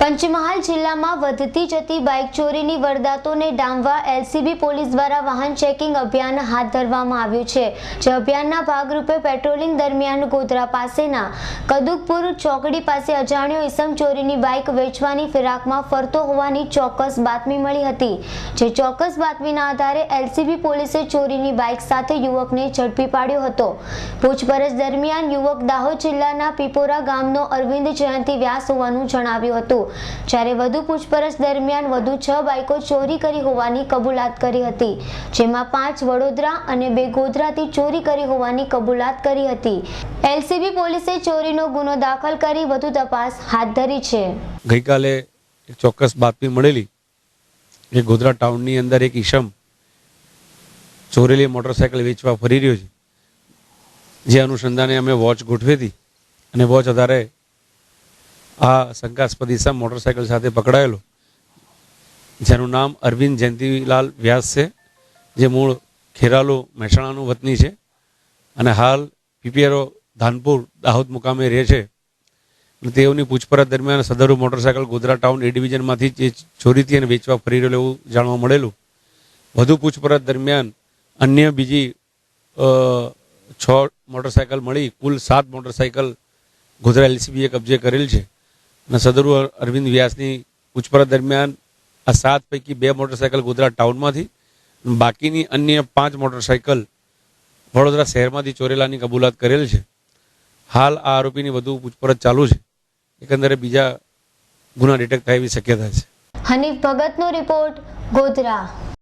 પંચમહાલ જિલ્લામાં વધતી જતી બાઇક ચોરીની વરદાતોને ડામવા એલસીબી પોલીસ દ્વારા વાહન ચેકિંગ અભિયાન હાથ ધરવામાં આવ્યું છે. જે અભિયાનના ભાગરૂપે પેટ્રોલિંગ દરમિયાન ગોધરા પાસેના કદુકપુર ચોકડી પાસે અજાણ્યો ઈસમ ચોરીની બાઇક વેચવાની ફિરાકમાં ફરતો હોવાની ચોક્કસ બાતમી મળી હતી. જે ચોક્કસ બાતમીના આધારે એલસીબી પોલીસે ચોરીની બાઇક સાથે યુવકને ઝડપી પાડ્યો હતો. પૂછપરછ દરમિયાન યુવક દાહોદ જિલ્લાના પીપોરા ગામનો અરવિંદ જયંતિ વ્યાસ હોવાનું જણાવ્યું હતું. જ્યારે વધુ પૂછપરછ દરમિયાન વધુ છ બાઇકો ચોરી કરી હોવાની કબૂલાત કરી હતી, જેમાં પાંચ વડોદરા અને બે ગોધરાથી ચોરી કરી હોવાની કબૂલાત કરી હતી. એલસીબી પોલીસે ચોરીનો ગુનો દાખલ કરી વધુ તપાસ હાથ ધરી છે. ગઈકાલે ચોક્કસ બાતમી મળેલી કે ગોધરા ટાઉનની અંદર એક ઈશમ ચોરેલી મોટરસાયકલ વેચવા ફરી રહ્યો છે. જે અનુસંધાને અમે વોચ ગોઠવી હતી અને વોચ આધારે આ શંકાસ્પદ ઈસમ મોટરસાયકલ સાથે પકડાયેલો, જેનું નામ અરવિંદ જયંતિલાલ વ્યાસ છે, જે મૂળ ખેરાલુ મહેસાણાનું વતની છે અને હાલ પીપીઆરઓ ધાનપુર દાહોદ મુકામે રહે છે. તેઓની પૂછપરછ દરમિયાન સદરુ મોટરસાયકલ ગોધરા ટાઉન એ ડિવિઝનમાંથી જે ચોરીથી અને વેચવા ફરી રહેલું એવું જાણવા મળેલું. વધુ પૂછપરછ દરમિયાન અન્ય બીજી છ મોટરસાયકલ મળી, કુલ સાત મોટરસાયકલ ગોધરા એલસીબીએ કબજે કરેલ છે. અને સદરુ અરવિંદ વ્યાસની પૂછપરછ દરમિયાન આ સાત પૈકી બે મોટરસાયકલ ગોધરા ટાઉનમાંથી બાકીની અન્ય પાંચ મોટરસાયકલ વડોદરા શહેરમાંથી ચોરેલાની કબૂલાત કરેલ છે. હાલ આ આરોપીની વધુ પૂછપરછ ચાલુ છે. એકંદરે બીજા ગુના ડિટેક્ટ થાય એવી શક્યતા છે. હનીફ ભગતનો રિપોર્ટ ગોધરા.